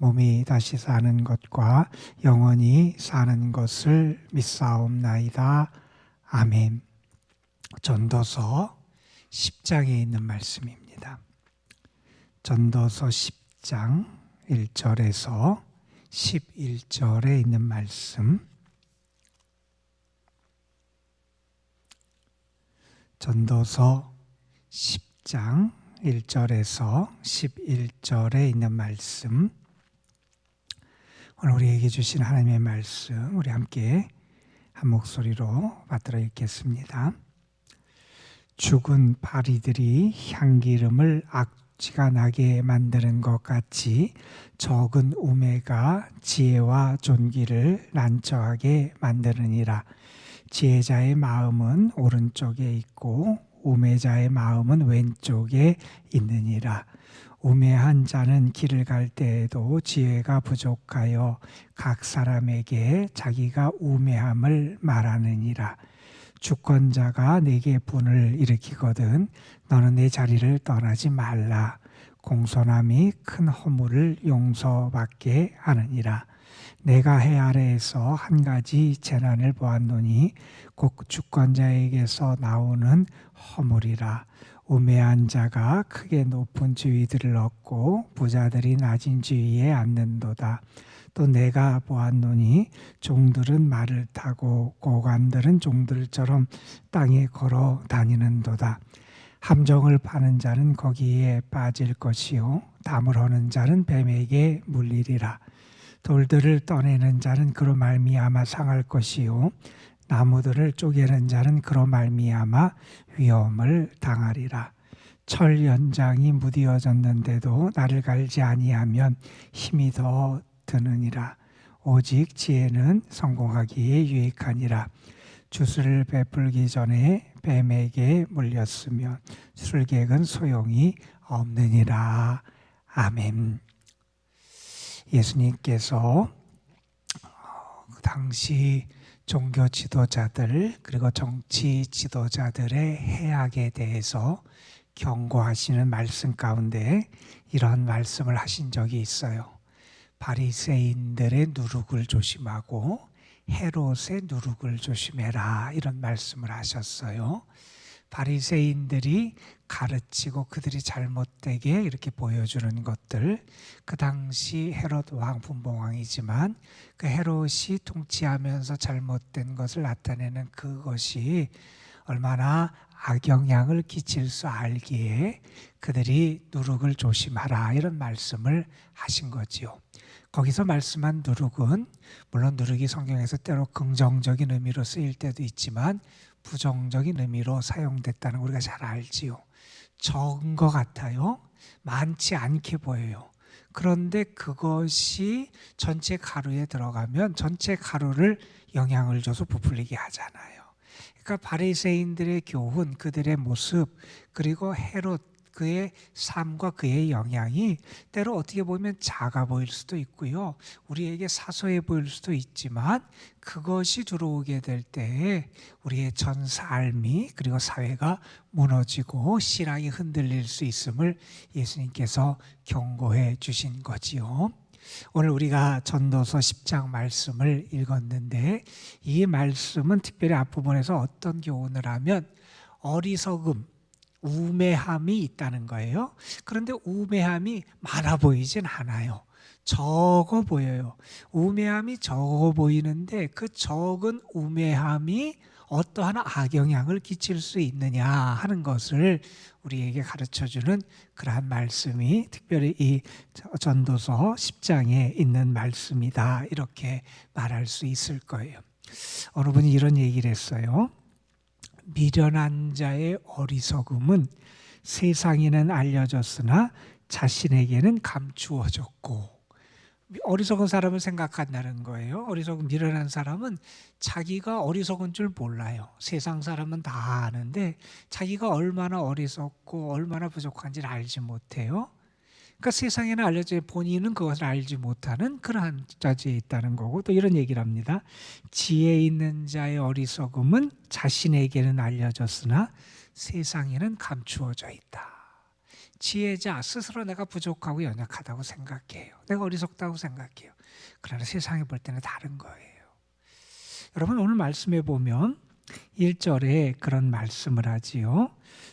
몸이 다시 사는 것과 영원히 사는 것을 믿사옵나이다. 아멘. 전도서 10장에 있는 말씀입니다. 전도서 10장 1절에서 11절에 있는 말씀. 전도서 10장 1절에서 11절에 있는 말씀. 오늘 우리에게 주신 하나님의 말씀 우리 함께 한 목소리로 받들어 읽겠습니다. 죽은 파리들이 향기름을 악취가 나게 만드는 것 같이 적은 우매가 지혜와 존귀를 난처하게 만드느니라. 지혜자의 마음은 오른쪽에 있고 우매자의 마음은 왼쪽에 있느니라. 우매한 자는 길을 갈 때에도 지혜가 부족하여 각 사람에게 자기가 우매함을 말하느니라. 주권자가 내게 분을 일으키거든 너는 내 자리를 떠나지 말라. 공손함이 큰 허물을 용서받게 하느니라. 내가 해 아래에서 한 가지 재난을 보았노니 곧 주권자에게서 나오는 허물이라. 우매한 자가 크게 높은 지위들을 얻고 부자들이 낮은 지위에 앉는도다. 또 내가 보았노니 종들은 말을 타고 고관들은 종들처럼 땅에 걸어 다니는도다. 함정을 파는 자는 거기에 빠질 것이요 담을 허는 자는 뱀에게 물리리라. 돌들을 떠내는 자는 그로 말미암아 상할 것이요 나무들을 쪼개는 자는 그로 말미암아 위험을 당하리라. 철 연장이 무디어졌는데도 나를 갈지 아니하면 힘이 더 드느니라. 오직 지혜는 성공하기에 유익하니라. 주술을 베풀기 전에 뱀에게 물렸으면 술객은 소용이 없느니라. 아멘. 예수님께서 그 당시 종교 지도자들 그리고 정치 지도자들의 해악에 대해서 경고하시는 말씀 가운데 이런 말씀을 하신 적이 있어요. 바리새인들의 누룩을 조심하고 헤롯의 누룩을 조심해라 이런 말씀을 하셨어요. 바리새인들이 가르치고 그들이 잘못되게 이렇게 보여주는 것들 그 당시 헤롯 왕 분봉왕이지만 그 헤롯이 통치하면서 잘못된 것을 나타내는 그것이 얼마나 악영향을 끼칠 수 알기에 그들이 누룩을 조심하라 이런 말씀을 하신 거지요. 거기서 말씀한 누룩은 물론 누룩이 성경에서 때로 긍정적인 의미로 쓰일 때도 있지만 부정적인 의미로 사용됐다는 우리가 잘 알지요. 적은 것 같아요. 많지 않게 보여요. 그런데 그것이 전체 가루에 들어가면 전체 가루를 영향을 줘서 부풀리게 하잖아요. 그러니까 바리새인들의 교훈, 그들의 모습, 그리고 헤롯 그의 삶과 그의 영향이 때로 어떻게 보면 작아 보일 수도 있고요. 우리에게 사소해 보일 수도 있지만 그것이 들어오게 될 때에 우리의 전 삶이 그리고 사회가 무너지고 신앙이 흔들릴 수 있음을 예수님께서 경고해 주신 거지요. 오늘 우리가 전도서 10장 말씀을 읽었는데 이 말씀은 특별히 앞부분에서 어떤 교훈을 하면 어리석음 우매함이 있다는 거예요. 그런데 우매함이 많아 보이진 않아요. 적어 보여요. 우매함이 적어 보이는데 그 적은 우매함이 어떠한 악영향을 끼칠 수 있느냐 하는 것을 우리에게 가르쳐 주는 그러한 말씀이 특별히 이 전도서 10장에 있는 말씀이다. 이렇게 말할 수 있을 거예요. 어느 분이 이런 얘기를 했어요. 미련한 자의 어리석음은 세상에는 알려졌으나 자신에게는 감추어졌고 어리석은 사람을 생각한다는 거예요. 어리석은 미련한 사람은 자기가 어리석은 줄 몰라요. 세상 사람은 다 아는데 자기가 얼마나 어리석고 얼마나 부족한지를 알지 못해요. 그러니까 세상에는 알려져 본인은 그것을 알지 못하는 그러한 자지에 있다는 거고 또 이런 얘기를 합니다. 지혜 있는 자의 어리석음은 자신에게는 알려졌으나 세상에는 감추어져 있다. 지혜자 스스로 내가 부족하고 연약하다고 생각해요. 내가 어리석다고 생각해요. 그러나 세상에 볼 때는 다른 거예요. 여러분 오늘 말씀해 보면 1절에 그런 말씀을 하지요.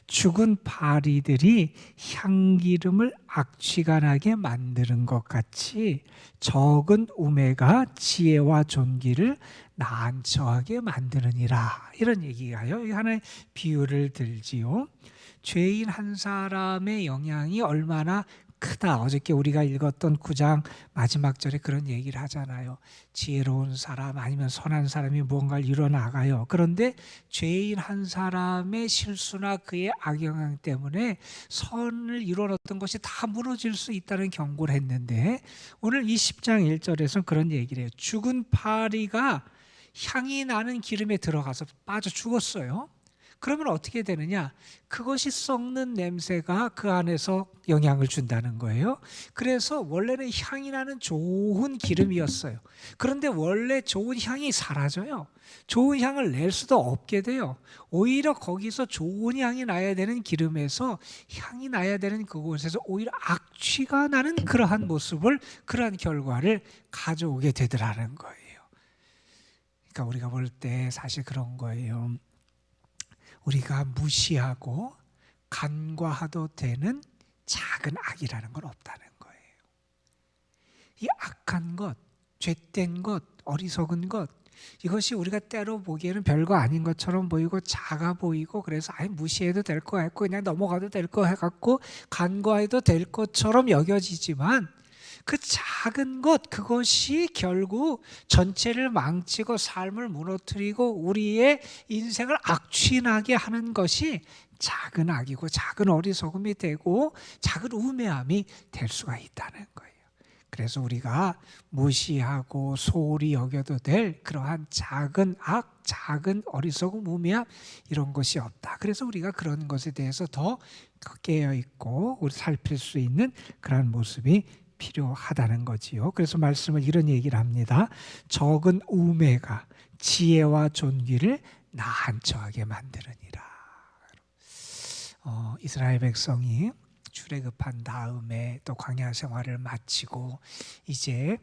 죽은 바리들이 향기름을 악취가 나게 만드는 것 같이 적은 우매가 지혜와 존귀를 난처하게 만드느니라 이런 얘기가요. 이 하나의 비유를 들지요. 죄인 한 사람의 영향이 얼마나 크다. 어저께 우리가 읽었던 9장 마지막 절에 그런 얘기를 하잖아요. 지혜로운 사람 아니면 선한 사람이 무언가를 이뤄나가요. 그런데 죄인 한 사람의 실수나 그의 악영향 때문에 선을 이뤄놨던 것이 다 무너질 수 있다는 경고를 했는데 오늘 이 10장 1절에서 그런 얘기를 해요. 죽은 파리가 향이 나는 기름에 들어가서 빠져 죽었어요. 그러면 어떻게 되느냐? 그것이 썩는 냄새가 그 안에서 영향을 준다는 거예요. 그래서 원래는 향이 나는 좋은 기름이었어요. 그런데 원래 좋은 향이 사라져요. 좋은 향을 낼 수도 없게 돼요. 오히려 거기서 좋은 향이 나야 되는 기름에서 향이 나야 되는 그곳에서 오히려 악취가 나는 그러한 모습을 그러한 결과를 가져오게 되더라는 거예요. 그러니까 우리가 볼 때 사실 그런 거예요. 우리가 무시하고 간과하도 되는 작은 악이라는 건 없다는 거예요. 이 악한 것, 죄된 것, 어리석은 것, 이것이 우리가 때로 보기에는 별거 아닌 것처럼 보이고 작아 보이고 그래서 아예 무시해도 될 것 같고 그냥 넘어가도 될 것 같고 간과해도 될 것처럼 여겨지지만 그 작은 것 그것이 결국 전체를 망치고 삶을 무너뜨리고 우리의 인생을 악취나게 하는 것이 작은 악이고 작은 어리석음이 되고 작은 우매함이 될 수가 있다는 거예요. 그래서 우리가 무시하고 소홀히 여겨도 될 그러한 작은 악, 작은 어리석음, 우매함 이런 것이 없다. 그래서 우리가 그런 것에 대해서 더 깨어 있고 우리 살필 수 있는 그러한 모습이 필요하다는 거지요. 그래서 말씀을 이런 얘기를 합니다. 적은 우매가 지혜와 존귀를 난처하게 만드느니라. 어, 이스라엘 백성이 출애굽한 다음에 또 광야 생활을 마치고 이제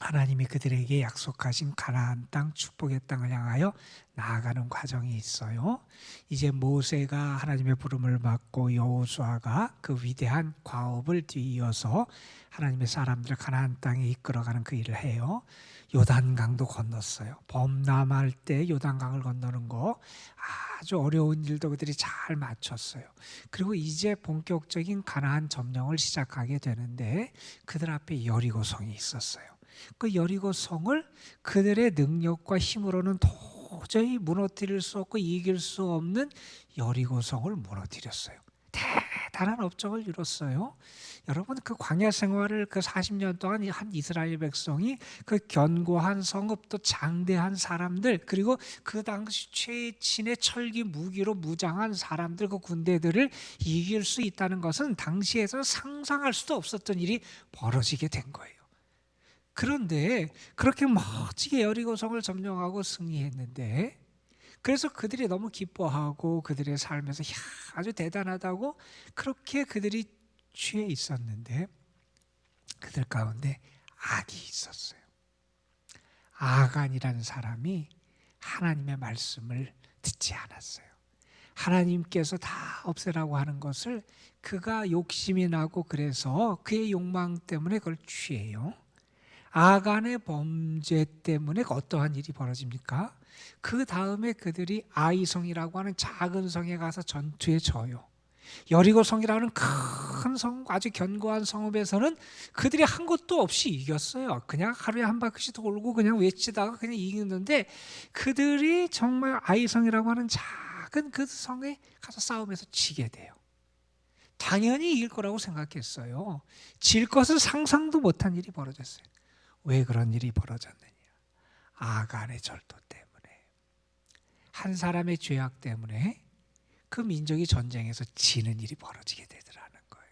하나님이 그들에게 약속하신 가나안 땅 축복의 땅을 향하여 나아가는 과정이 있어요. 이제 모세가 하나님의 부름을 받고 여호수아가 그 위대한 과업을 뒤이어서 하나님의 사람들을 가나안 땅에 이끌어가는 그 일을 해요. 요단강도 건넜어요. 범람할 때 요단강을 건너는 거 아주 어려운 일도 그들이 잘 맞췄어요. 그리고 이제 본격적인 가나안 점령을 시작하게 되는데 그들 앞에 여리고성이 있었어요. 그 여리고 성을 그들의 능력과 힘으로는 도저히 무너뜨릴 수 없고 이길 수 없는 여리고 성을 무너뜨렸어요. 대단한 업적을 이뤘어요. 여러분 그 광야 생활을 그 40년 동안 한 이스라엘 백성이 그 견고한 성읍 또 장대한 사람들 그리고 그 당시 최신의 철기 무기로 무장한 사람들 그 군대들을 이길 수 있다는 것은 당시에서 상상할 수도 없었던 일이 벌어지게 된 거예요. 그런데 그렇게 멋지게 여리고성을 점령하고 승리했는데 그래서 그들이 너무 기뻐하고 그들의 삶에서 야, 아주 대단하다고 그렇게 그들이 취해 있었는데 그들 가운데 악이 있었어요. 아간이라는 사람이 하나님의 말씀을 듣지 않았어요. 하나님께서 다 없애라고 하는 것을 그가 욕심이 나고 그래서 그의 욕망 때문에 그걸 취해요. 아간의 범죄 때문에 어떠한 일이 벌어집니까? 그 다음에 그들이 아이성이라고 하는 작은 성에 가서 전투에 져요. 여리고 성이라는 큰 성, 아주 견고한 성읍에서는 그들이 한 것도 없이 이겼어요. 그냥 하루에 한 바퀴씩 돌고 그냥 외치다가 그냥 이겼는데 그들이 정말 아이성이라고 하는 작은 그 성에 가서 싸움에서 지게 돼요. 당연히 이길 거라고 생각했어요. 질 것을 상상도 못한 일이 벌어졌어요. 왜 그런 일이 벌어졌느냐? 아간의 절도 때문에 한 사람의 죄악 때문에 그 민족이 전쟁에서 지는 일이 벌어지게 되더라는 거예요.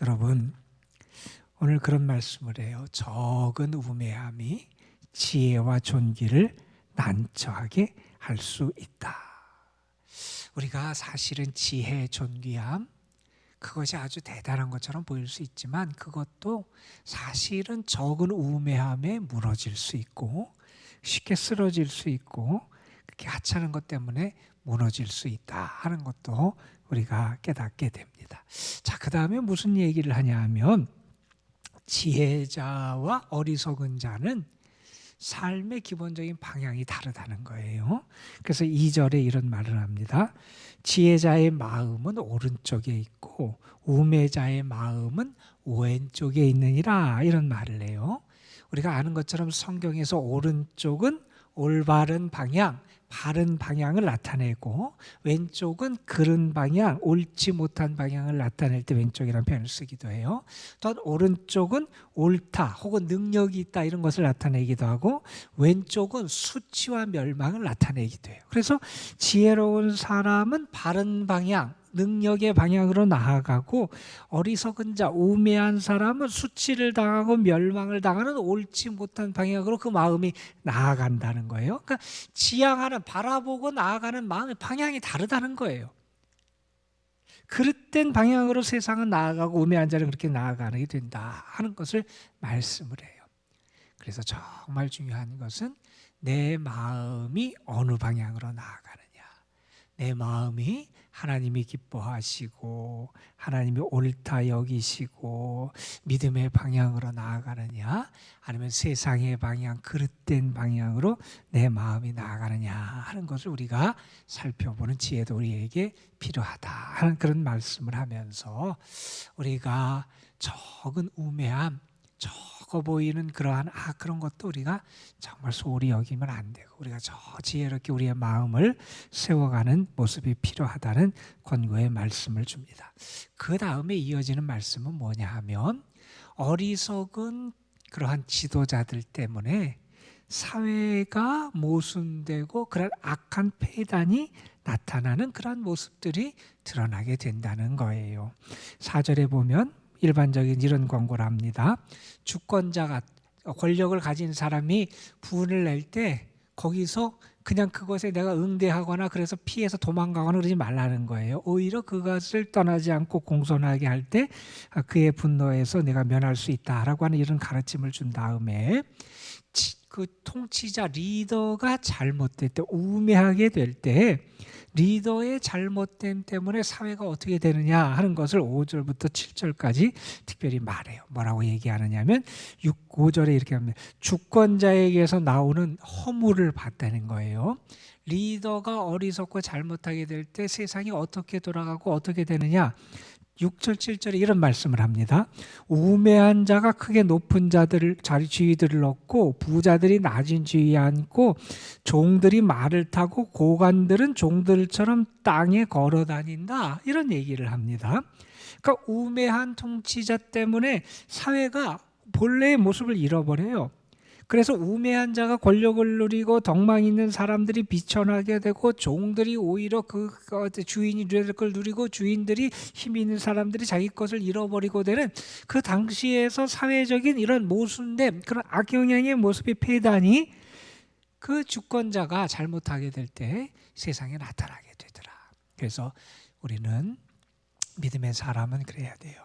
여러분 오늘 그런 말씀을 해요. 적은 우매함이 지혜와 존귀를 난처하게 할 수 있다. 우리가 사실은 지혜, 존귀함 그것이 아주 대단한 것처럼 보일 수 있지만 그것도 사실은 적은 우매함에 무너질 수 있고 쉽게 쓰러질 수 있고 그렇게 하찮은 것 때문에 무너질 수 있다 하는 것도 우리가 깨닫게 됩니다. 자, 그 다음에 무슨 얘기를 하냐 하면 지혜자와 어리석은 자는 삶의 기본적인 방향이 다르다는 거예요. 그래서 2절에 이런 말을 합니다. 지혜자의 마음은 오른쪽에 있고 우매자의 마음은 왼쪽에 있느니라 이런 말을 해요. 우리가 아는 것처럼 성경에서 오른쪽은 올바른 방향, 바른 방향을 나타내고 왼쪽은 그른 방향, 옳지 못한 방향을 나타낼 때 왼쪽이라는 표현을 쓰기도 해요. 또 오른쪽은 옳다 혹은 능력이 있다 이런 것을 나타내기도 하고 왼쪽은 수치와 멸망을 나타내기도 해요. 그래서 지혜로운 사람은 바른 방향, 능력의 방향으로 나아가고 어리석은 자, 우매한 사람은 수치를 당하고 멸망을 당하는 옳지 못한 방향으로 그 마음이 나아간다는 거예요. 그러니까 지향하는 바라보고 나아가는 마음의 방향이 다르다는 거예요. 그릇된 방향으로 세상은 나아가고 우매한 자는 그렇게 나아가게 된다 하는 것을 말씀을 해요. 그래서 정말 중요한 것은 내 마음이 어느 방향으로 나아가느냐. 내 마음이 하나님이 기뻐하시고 하나님이 옳다 여기시고 믿음의 방향으로 나아가느냐? 아니면 세상의 방향 그릇된 방향으로 내 마음이 나아가느냐? 하는 것을 우리가 살펴보는 지혜도 우리에게 필요하다 하는 그런 말씀을 하면서 우리가 적은 우매함 적어 보이는 그러한 아 그런 것도 우리가 정말 소홀히 여기면 안 되고 우리가 저 지혜롭게 우리의 마음을 세워가는 모습이 필요하다는 권고의 말씀을 줍니다. 그 다음에 이어지는 말씀은 뭐냐 하면 어리석은 그러한 지도자들 때문에 사회가 모순되고 그런 악한 폐단이 나타나는 그런 모습들이 드러나게 된다는 거예요. 사절에 보면 일반적인 이런 광고를 합니다. 주권자가 권력을 가진 사람이 부을 낼 때 거기서 그냥 그것에 내가 응대하거나 그래서 피해서 도망가거나 그러지 말라는 거예요. 오히려 그것을 떠나지 않고 공손하게 할 때 그의 분노에서 내가 면할 수 있다라고 하는 이런 가르침을 준 다음에 그 통치자 리더가 잘못될 때 우매하게 될 때 리더의 잘못됨 때문에 사회가 어떻게 되느냐 하는 것을 5절부터 7절까지 특별히 말해요. 뭐라고 얘기하느냐면 6, 5절에 이렇게 합니다. 주권자에게서 나오는 허물을 봤다는 거예요. 리더가 어리석고 잘못하게 될 때 세상이 어떻게 돌아가고 어떻게 되느냐 6절 7절에 이런 말씀을 합니다. 우매한 자가 크게 높은 자들 자리 지위들을 얻고 부자들이 낮은 지위에 앉고 종들이 말을 타고 고관들은 종들처럼 땅에 걸어 다닌다. 이런 얘기를 합니다. 그러니까 우매한 통치자 때문에 사회가 본래의 모습을 잃어버려요. 그래서 우매한 자가 권력을 누리고 덕망 있는 사람들이 비천하게 되고 종들이 오히려 그 주인이 누려야 될걸 누리고 주인들이 힘 있는 사람들이 자기 것을 잃어버리고 되는 그 당시에서 사회적인 이런 모순된 그런 악영향의 모습이 폐단이 그 주권자가 잘못하게 될 때 세상에 나타나게 되더라. 그래서 우리는 믿음의 사람은 그래야 돼요.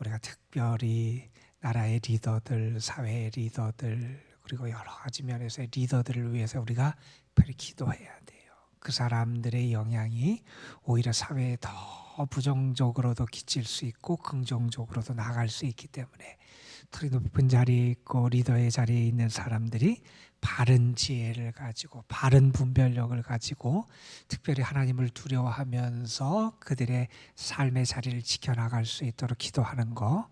우리가 특별히 나라의 리더들, 사회의 리더들, 그리고 여러 가지 면에서의 리더들을 위해서 우리가 특별히 기도해야 돼요. 그 사람들의 영향이 오히려 사회에 더 부정적으로도 끼칠 수 있고 긍정적으로도 나갈 수 있기 때문에 털이 높은 자리에 있고 리더의 자리에 있는 사람들이 바른 지혜를 가지고 바른 분별력을 가지고 특별히 하나님을 두려워하면서 그들의 삶의 자리를 지켜나갈 수 있도록 기도하는 거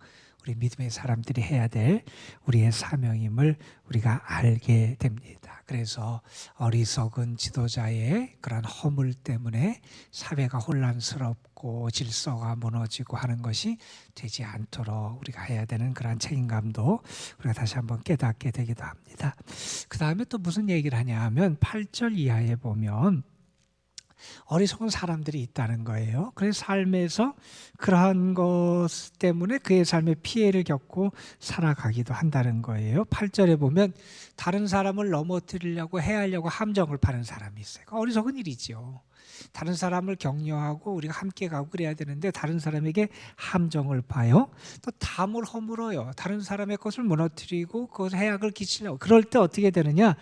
우리 믿음의 사람들이 해야 될 우리의 사명임을 우리가 알게 됩니다. 그래서 어리석은 지도자의 그런 허물 때문에 사회가 혼란스럽고 질서가 무너지고 하는 것이 되지 않도록 우리가 해야 되는 그런 책임감도 우리가 다시 한번 깨닫게 되기도 합니다. 그 다음에 또 무슨 얘기를 하냐 하면 8절 이하에 보면 어리석은 사람들이 있다는 거예요. 그래서 삶에서 그러한 것 때문에 그의 삶에 피해를 겪고 살아가기도 한다는 거예요. 8절에 보면 다른 사람을 넘어뜨리려고 해하려고 함정을 파는 사람이 있어요. 어리석은 일이죠. 다른 사람을 격려하고 우리가 함께 가고 그래야 되는데 다른 사람에게 함정을 봐요. 또 담을 허물어요. 다른 사람의 것을 무너뜨리고 그것을 해악을 끼치려고. 그럴 때 어떻게 되느냐?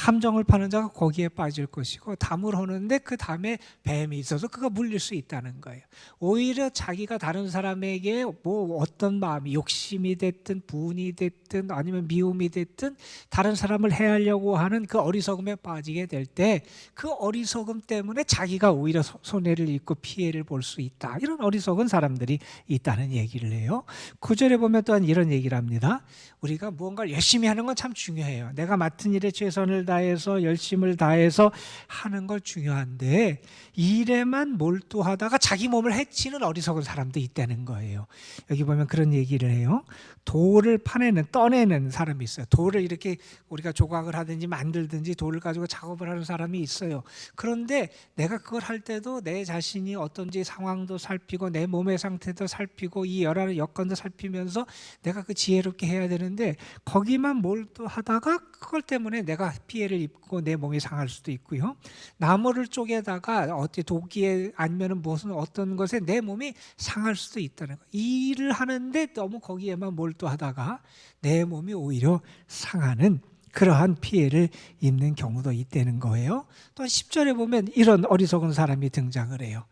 함정을 파는 자가 거기에 빠질 것이고 담을 허는데 그 담에 뱀이 있어서 그가 물릴 수 있다는 거예요. 오히려 자기가 다른 사람에게 뭐 어떤 마음이 욕심이 됐든 분이 됐든 아니면 미움이 됐든 다른 사람을 해하려고 하는 그 어리석음에 빠지게 될 때 그 어리석음 때문에 자기가 오히려 소- 손해를 입고 피해를 볼 수 있다. 이런 어리석은 사람들이 있다는 얘기를 해요. 구절에 보면 또한 이런 얘기를 합니다. 우리가 무언가를 열심히 하는 건 참 중요해요. 내가 맡은 일에 최선을 다해서 열심을 다해서 하는 걸 중요한데 일에만 몰두하다가 자기 몸을 해치는 어리석은 사람도 있다는 거예요. 여기 보면 그런 얘기를 해요. 돌을 파내는 떠내는 사람이 있어요. 돌을 이렇게 우리가 조각을 하든지 만들든지 돌을 가지고 작업을 하는 사람이 있어요. 그런데 내가 그걸 할 때도 내 자신이 어떤지 상황도 살피고 내 몸의 상태도 살피고 이 여러 여건도 살피면서 내가 그 지혜롭게 해야 되는데 거기만 몰두하다가 그걸 때문에 내가 피해를 입고 내 몸이 상할 수도 있고요. 나무를 쪼개다가 어디 도끼에 아니면은 무슨 어떤 것에 내 몸이 상할 수도 있다는 거. 이 일을 하는데 너무 거기에만 몰두하다가 내 몸이 오히려 상하는 그러한 피해를 입는 경우도 있다는 거예요. 또 10절에 보면 이런 어리석은 사람이 등장을 해요.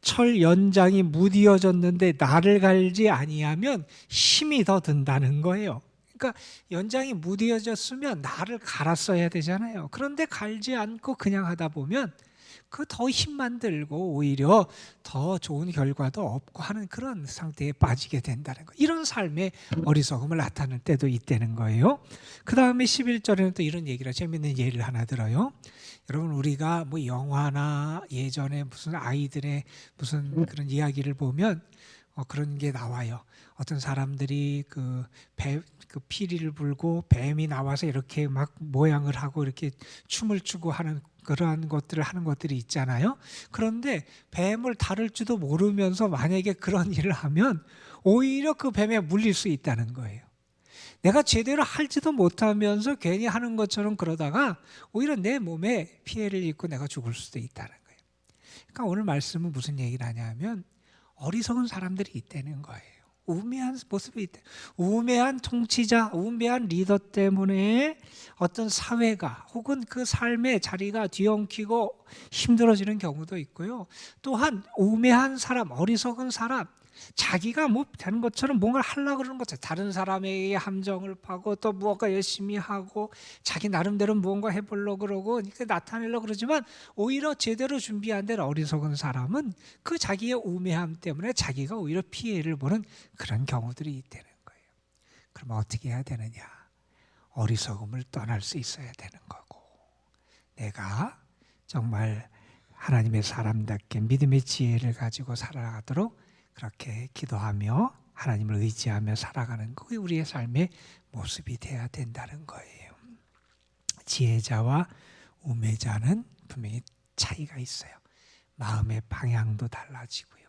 철 연장이 무디어졌는데 나를 갈지 아니하면 힘이 더 든다는 거예요. 그러니까 연장이 무디어졌으면 나를 갈았어야 되잖아요. 그런데 갈지 않고 그냥 하다 보면 그 더 힘만 들고 오히려 더 좋은 결과도 없고 하는 그런 상태에 빠지게 된다는 거. 이런 삶의 어리석음을 나타낼 때도 있다는 거예요. 그 다음에 11절에는 또 이런 얘기를 재밌는 예를 하나 들어요. 여러분 우리가 뭐 영화나 예전에 무슨 아이들의 무슨 그런 이야기를 보면 어, 그런 게 나와요. 어떤 사람들이 그 배, 그 피리를 불고 뱀이 나와서 이렇게 막 모양을 하고 이렇게 춤을 추고 하는 그러한 것들을 하는 것들이 있잖아요. 그런데 뱀을 다룰 줄도 모르면서 만약에 그런 일을 하면 오히려 그 뱀에 물릴 수 있다는 거예요. 내가 제대로 할지도 못하면서 괜히 하는 것처럼 그러다가 오히려 내 몸에 피해를 입고 내가 죽을 수도 있다는 거예요. 그러니까 오늘 말씀은 무슨 얘기를 하냐면 어리석은 사람들이 있다는 거예요. 우매한 모습이 있다. 우매한 통치자, 우매한 리더 때문에 어떤 사회가 혹은 그 삶의 자리가 뒤엉키고 힘들어지는 경우도 있고요. 또한 우매한 사람, 어리석은 사람, 자기가 뭐 되는 것처럼 뭔가를 하려고 그러는 거죠. 다른 사람에게 함정을 파고 또 무언가 열심히 하고 자기 나름대로 무언가 해보려고 그러고 이렇게 나타내려고 그러지만 오히려 제대로 준비 안 된 어리석은 사람은 그 자기의 우매함 때문에 자기가 오히려 피해를 보는 그런 경우들이 있다는 거예요. 그럼 어떻게 해야 되느냐? 어리석음을 떠날 수 있어야 되는 거고 내가 정말 하나님의 사람답게 믿음의 지혜를 가지고 살아가도록 그렇게 기도하며 하나님을 의지하며 살아가는 그게 우리의 삶의 모습이 돼야 된다는 거예요. 지혜자와 우매자는 분명히 차이가 있어요. 마음의 방향도 달라지고요.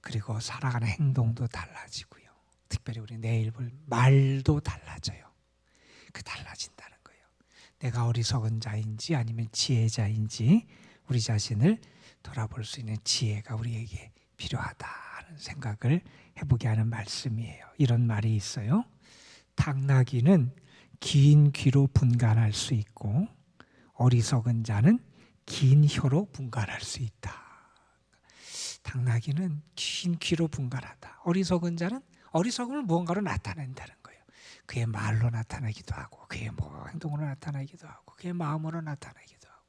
그리고 살아가는 행동도 달라지고요. 특별히 우리 내일 볼 말도 달라져요. 그 달라진다는 거예요. 내가 어리석은 자인지 아니면 지혜자인지 우리 자신을 돌아볼 수 있는 지혜가 우리에게 필요하다 하는 생각을 해보게 하는 말씀이에요. 이런 말이 있어요. 당나귀는 긴 귀로 분간할 수 있고 어리석은 자는 긴 혀로 분간할 수 있다. 당나귀는 긴 귀로 분간하다. 어리석은 자는 어리석음을 무언가로 나타낸다는 거예요. 그의 말로 나타나기도 하고 그의 뭐 행동으로 나타나기도 하고 그의 마음으로 나타나기도 하고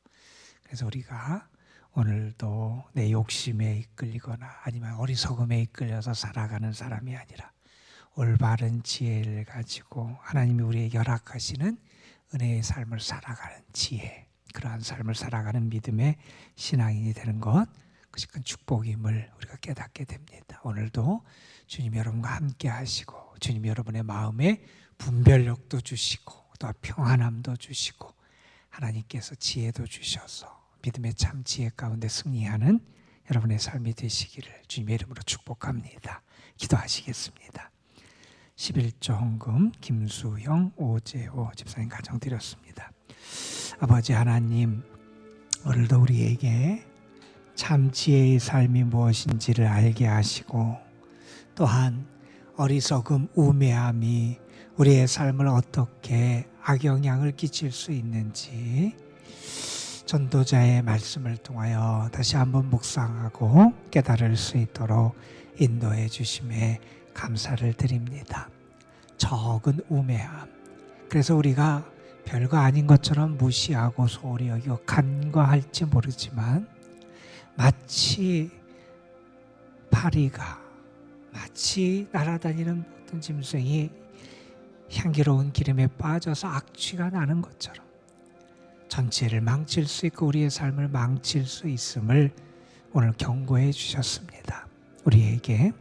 그래서 우리가 오늘도 내 욕심에 이끌리거나 아니면 어리석음에 이끌려서 살아가는 사람이 아니라 올바른 지혜를 가지고 하나님이 우리에게 허락하시는 은혜의 삶을 살아가는 지혜 그러한 삶을 살아가는 믿음의 신앙인이 되는 것 그것이 큰 축복임을 우리가 깨닫게 됩니다. 오늘도 주님 여러분과 함께 하시고 주님 여러분의 마음에 분별력도 주시고 또 평안함도 주시고 하나님께서 지혜도 주셔서 믿음의 참 지혜 가운데 승리하는 여러분의 삶이 되시기를 주님의 이름으로 축복합니다. 기도하시겠습니다. 11조 헌금 김수영 오재호 집사님 가정 드렸습니다. 아버지 하나님 오늘도 우리에게 참 지혜의 삶이 무엇인지를 알게 하시고 또한 어리석음 우매함이 우리의 삶을 어떻게 악영향을 끼칠 수 있는지 전도자의 말씀을 통하여 다시 한번 묵상하고 깨달을 수 있도록 인도해 주심에 감사를 드립니다. 적은 우매함. 그래서 우리가 별거 아닌 것처럼 무시하고 소홀히 여기고 간과할지 모르지만 마치 파리가 마치 날아다니는 모든 짐승이 향기로운 기름에 빠져서 악취가 나는 것처럼 전체를 망칠 수 있고 우리의 삶을 망칠 수 있음을 오늘 경고해 주셨습니다. 우리에게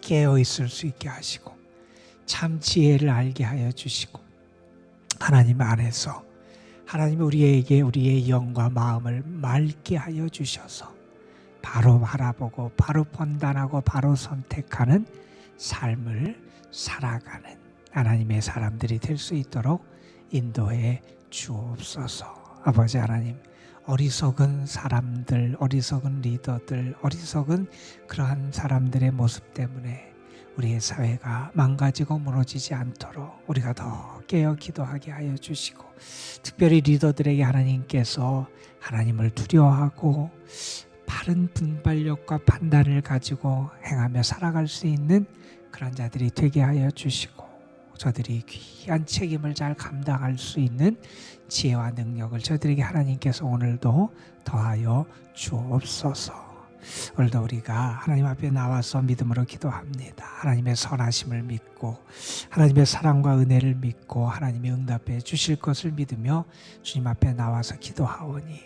깨어 있을 수 있게 하시고 참 지혜를 알게 하여 주시고 하나님 안에서 하나님 우리에게 우리의 영과 마음을 맑게 하여 주셔서 바로 바라보고 바로 판단하고 바로 선택하는 삶을 살아가는 하나님의 사람들이 될 수 있도록 인도해 주옵소서. 아버지 하나님, 어리석은 사람들, 어리석은 리더들, 어리석은 그러한 사람들의 모습 때문에 우리의 사회가 망가지고 무너지지 않도록 우리가 더 깨어 기도하게 하여 주시고 특별히 리더들에게 하나님께서 하나님을 두려워하고 바른 분발력과 판단을 가지고 행하며 살아갈 수 있는 그런 자들이 되게 하여 주시고 저들이 귀한 책임을 잘 감당할 수 있는 지혜와 능력을 저들에게 하나님께서 오늘도 더하여 주옵소서. 오늘도 우리가 하나님 앞에 나와서 믿음으로 기도합니다. 하나님의 선하심을 믿고 하나님의 사랑과 은혜를 믿고 하나님이 응답해 주실 것을 믿으며 주님 앞에 나와서 기도하오니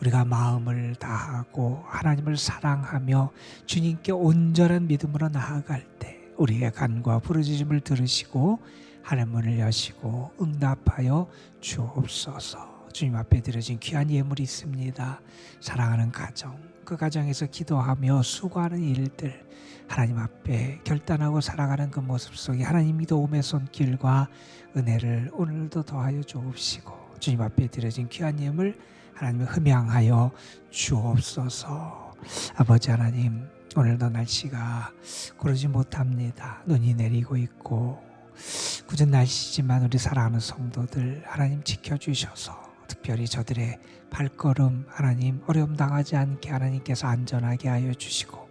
우리가 마음을 다하고 하나님을 사랑하며 주님께 온전한 믿음으로 나아갈 때 우리의 간과 부르짖음을 들으시고 하늘 문을 여시고 응답하여 주옵소서. 주님 앞에 드려진 귀한 예물이 있습니다. 사랑하는 가정, 그 가정에서 기도하며 수고하는 일들, 하나님 앞에 결단하고 살아가는 그 모습 속에 하나님이 도움의 손길과 은혜를 오늘도 더하여 주옵시고 주님 앞에 드려진 귀한 예물 하나님을 흠양하여 주옵소서. 아버지 하나님, 오늘도 날씨가 고르지 못합니다. 눈이 내리고 있고 굳은 날씨지만 우리 사랑하는 성도들 하나님 지켜주셔서 특별히 저들의 발걸음 하나님 어려움 당하지 않게 하나님께서 안전하게 하여 주시고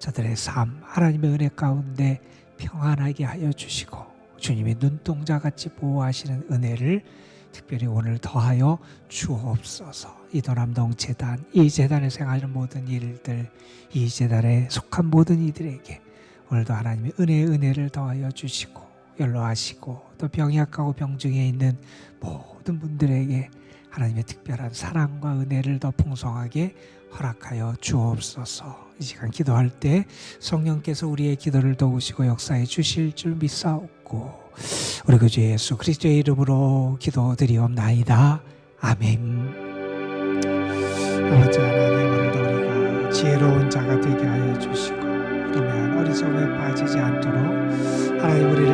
저들의 삶 하나님의 은혜 가운데 평안하게 하여 주시고 주님의 눈동자 같이 보호하시는 은혜를 특별히 오늘 더하여 주옵소서. 이도남동 재단, 이 재단에 생하는 모든 일들, 이 재단에 속한 모든 이들에게 오늘도 하나님의 은혜의 은혜를 더하여 주시고 연로하시고 또 병약하고 병중에 있는 모든 분들에게 하나님의 특별한 사랑과 은혜를 더 풍성하게 허락하여 주옵소서. 이 시간 기도할 때 성령께서 우리의 기도를 도우시고 역사해 주실 줄 믿사옵고 우리 구주 예수 그리스도의 이름으로 기도드리옵나이다. 아멘. 아버지 하나님 오늘도 우리가 지혜로운 자가 되게 하여 주시고 그러면 어리석음에 빠지지 않도록 하나님 우리를